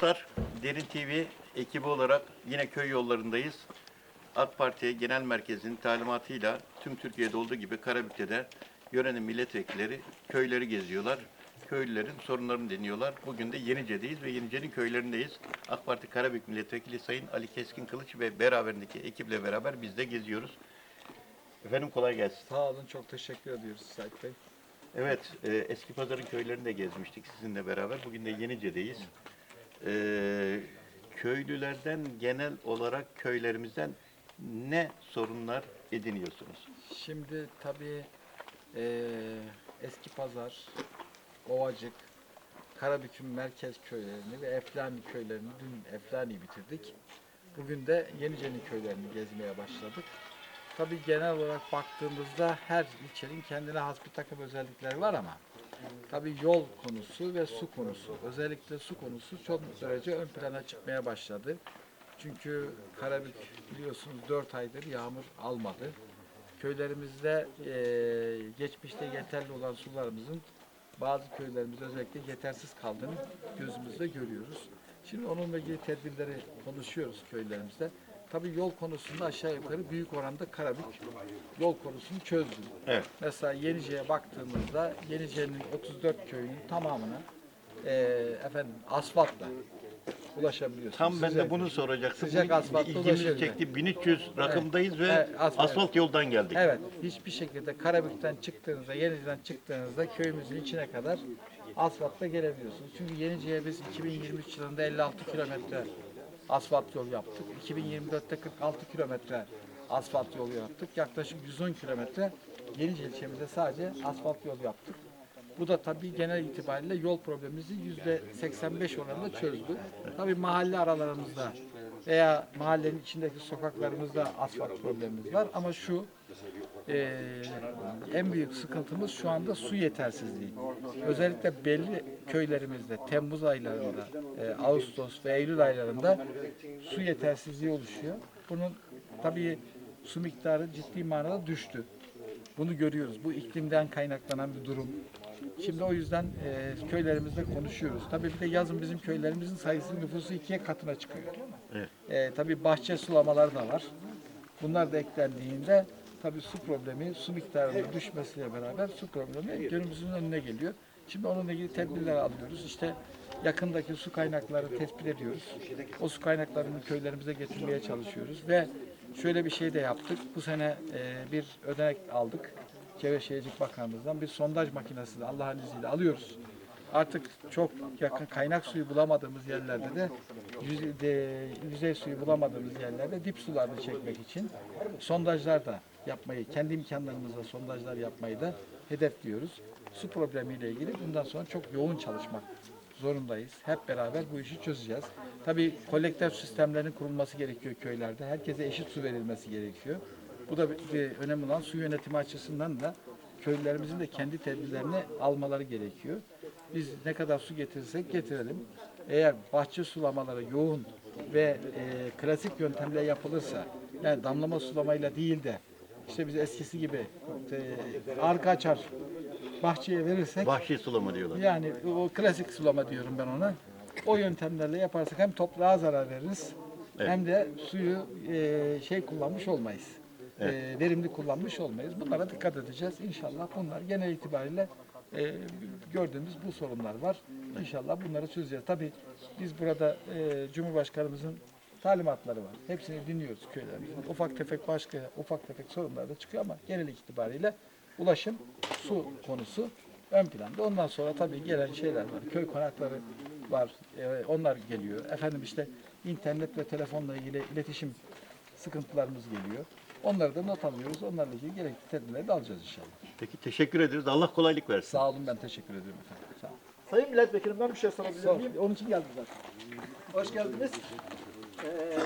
dostlar, Derin TV ekibi olarak yine köy yollarındayız. AK Parti Genel Merkezi'nin talimatıyla tüm Türkiye'de olduğu gibi Karabük'te de yörenin milletvekilleri köyleri geziyorlar. Köylülerin sorunlarını deniyorlar. Bugün de Yenice'deyiz ve Yenice'nin köylerindeyiz. AK Parti Karabük Milletvekili Sayın Ali Keskin Kılıç ve beraberindeki ekiple beraber biz de geziyoruz. Efendim kolay gelsin. Sağ olun, çok teşekkür ediyoruz Sait Bey. Evet, e, Eski Pazar'ın köylerini de gezmiştik sizinle beraber. Bugün de Yenice'deyiz. E, köylülerden genel olarak köylerimizden ne sorunlar ediniyorsunuz? Şimdi tabii eee, Eski Pazar, Ovacık, Karabük'ün merkez köylerini ve Eflani köylerini dün Eflani bitirdik. Bugün de Yenice'nin köylerini gezmeye başladık. Tabii genel olarak baktığımızda her ilçenin kendine has bir takım özellikleri var ama tabii yol konusu ve su konusu, özellikle su konusu çok derece ön plana çıkmaya başladı. Çünkü Karabük biliyorsunuz 4 aydır yağmur almadı. Köylerimizde eee, geçmişte yeterli olan sularımızın bazı köylerimizde özellikle yetersiz kaldığını gözümüzde görüyoruz. Şimdi onunla ilgili tedbirleri konuşuyoruz köylerimizde. Tabii yol konusunda aşağı yukarı büyük oranda Karabük yol konusunu çözdü. Evet. Mesela Yenice'ye baktığımızda Yenice'nin 34 köyünün tamamına eee efendim asfaltla ulaşabiliyorsunuz. Tam ben Sıcak- de bunu soracaktım. Sıcak asfaltla ilgimizi ulaşıyoruz. çekti. 1300 rakımdayız ve Evet, asfalt. asfalt yoldan geldik. Evet, hiçbir şekilde Karabük'ten çıktığınızda, Yenice'den çıktığınızda köyümüzün içine kadar asfaltla gelebiliyorsunuz. Çünkü Yenice'ye biz 2023 yılında 56 kilometre asfalt yol yaptık. 2024'te 46 kilometre asfalt yolu yaptık. Yaklaşık 110 kilometre Yenice ilçemizde sadece asfalt yol yaptık. Bu da tabii genel itibariyle yol problemimizi yüzde 85 oranında çözdü. Tabii mahalle aralarımızda veya mahallenin içindeki sokaklarımızda asfalt problemimiz var ama şu eee, en büyük sıkıntımız şu anda su yetersizliği. Özellikle belli köylerimizde Temmuz aylarında, eee, Ağustos ve Eylül aylarında su yetersizliği oluşuyor. Bunun tabii su miktarı ciddi manada düştü. Bunu görüyoruz. Bu iklimden kaynaklanan bir durum. Şimdi o yüzden e, köylerimizde konuşuyoruz. Tabii bir de yazın bizim köylerimizin sayısı nüfusu ikiye katına çıkıyor. Evet. E, tabii bahçe sulamaları da var. Bunlar da eklendiğinde tabii su problemi, su miktarının düşmesiyle beraber su problemi günümüzün önüne geliyor. Şimdi onunla ilgili tedbirler alıyoruz. İşte yakındaki su kaynakları tespit ediyoruz. O su kaynaklarını köylerimize getirmeye çalışıyoruz ve şöyle bir şey de yaptık. Bu sene e, bir ödenek aldık. Çevre Şehircilik Bakanlığımızdan bir sondaj makinesi de Allah'ın izniyle alıyoruz. Artık çok yakın kaynak suyu bulamadığımız yerlerde de de- yüzey suyu bulamadığımız yerlerde dip sularını çekmek için sondajlar da yapmayı, kendi imkanlarımızla sondajlar yapmayı da hedefliyoruz. Su problemiyle ilgili bundan sonra çok yoğun çalışmak zorundayız. Hep beraber bu işi çözeceğiz. Tabii kolektör sistemlerinin kurulması gerekiyor köylerde. Herkese eşit su verilmesi gerekiyor. Bu da bir önemli olan su yönetimi açısından da köylülerimizin de kendi tedbirlerini almaları gerekiyor. Biz ne kadar su getirirsek getirelim. Eğer bahçe sulamaları yoğun ve e, klasik yöntemle yapılırsa, yani damlama sulamayla değil de işte biz eskisi gibi e, arka açar bahçeye verirsek Vahşi sulama diyorlar. yani o klasik sulama diyorum ben ona. O yöntemlerle yaparsak hem toprağa zarar veririz hem de suyu e, şey kullanmış olmayız. E, verimli kullanmış olmayız. Bunlara dikkat edeceğiz. İnşallah bunlar genel itibariyle e, gördüğümüz bu sorunlar var. İnşallah bunları çözeceğiz. Tabii biz burada e, Cumhurbaşkanımızın talimatları var. Hepsini dinliyoruz köylerimizin. Ufak tefek başka ufak tefek sorunlar da çıkıyor ama genel itibariyle ulaşım, su konusu ön planda. Ondan sonra tabii gelen şeyler var. Köy konakları var. Ee, onlar geliyor. Efendim işte internet ve telefonla ilgili iletişim sıkıntılarımız geliyor. Onları da not alıyoruz. Onlarla ilgili gerekli tedbirleri de alacağız inşallah. Peki teşekkür ederiz. Allah kolaylık versin. Sağ olun ben teşekkür ediyorum efendim. Sağ olun. Sayın Milletvekilim ben bir şey sorabilir Sor. miyim? Onun için geldim zaten. Hoş geldiniz. Ee,